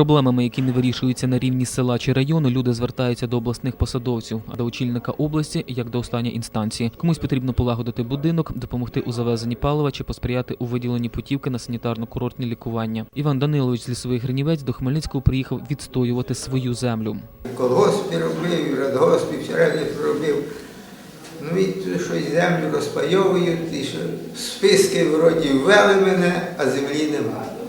проблемами, які не вирішуються на рівні села чи району, люди звертаються до обласних посадовців, а до очільника області як до останньої інстанції. Комусь потрібно полагодити будинок, допомогти у завезенні палива чи посприяти у виділенні путівки на санітарно-курортні лікування. Іван Данилович з лісових Гринівець до Хмельницького приїхав відстоювати свою землю. В колгоспі робив, і в радгоспі робив. Ну і тут щось землю розпайовують, і що списки вроді ввели мене, а землі нема.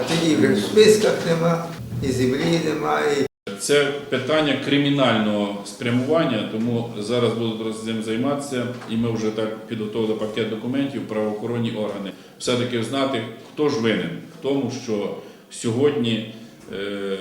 А тоді в списках нема, і землі немає. Це питання кримінального спрямування, тому зараз будуть цим займатися, і ми вже так підготовили пакет документів, правоохоронні органи. Все-таки знати, хто ж винен в тому, що сьогодні е,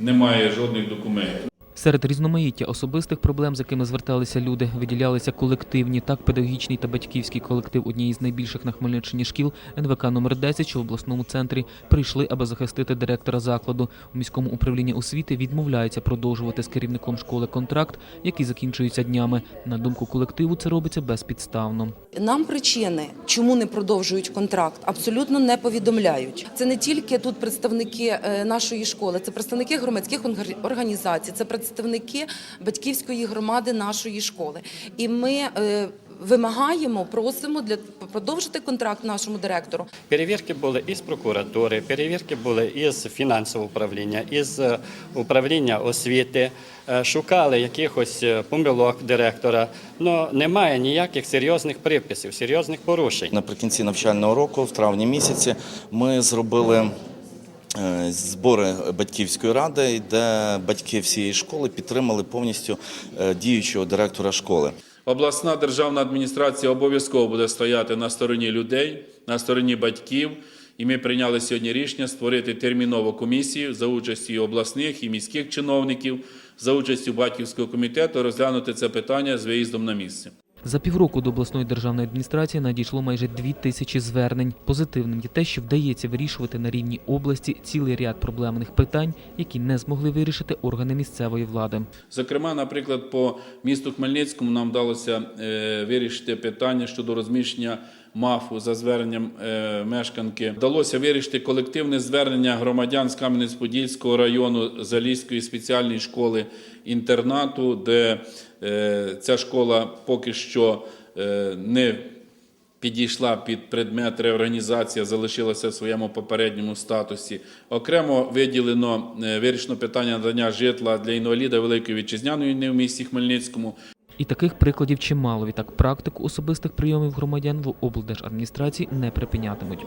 немає жодних документів. Серед різноманіття особистих проблем, з якими зверталися люди, виділялися колективні, так педагогічний та батьківський колектив однієї з найбільших на Хмельниччині шкіл НВК номер 10 що в обласному центрі прийшли, аби захистити директора закладу. У міському управлінні освіти відмовляються продовжувати з керівником школи контракт, який закінчується днями. На думку колективу, це робиться безпідставно. Нам причини, чому не продовжують контракт, абсолютно не повідомляють. Це не тільки тут представники е, нашої школи, це представники громадських організацій, це представники батьківської громади нашої школи. І ми е, вимагаємо, просимо для продовжити контракт нашому директору. Перевірки були із прокуратури, перевірки були із фінансового управління, із е, управління освіти. Е, Шукали якихось помилок директора, але немає ніяких серйозних приписів, серйозних порушень. Наприкінці навчального року, в травні місяці, ми зробили збори батьківської ради, де батьки всієї школи підтримали повністю е, діючого директора школи. Обласна державна адміністрація обов'язково буде стояти на стороні людей, на стороні батьків. І ми прийняли сьогодні рішення створити термінову комісію за участю обласних і міських чиновників, за участю батьківського комітету, розглянути це питання з виїздом на місце. За півроку до обласної державної адміністрації надійшло майже дві тисячі звернень. Позитивним є те, що вдається вирішувати на рівні області цілий ряд проблемних питань, які не змогли вирішити органи місцевої влади. Зокрема, наприклад, по місту Хмельницькому нам вдалося е, вирішити питання щодо розміщення МАФу за зверненням е, мешканки. Вдалося вирішити колективне звернення громадян з Кам'янець-Подільського району Залізької спеціальної школи інтернату, де е, ця школа поки що е, не підійшла під предмет реорганізація, залишилася в своєму попередньому статусі. Окремо виділено е, вирішено питання надання житла для інваліда Великої вітчизняної війни в місті Хмельницькому. І таких прикладів чимало. Відтак практику особистих прийомів громадян в облдержадміністрації не припинятимуть.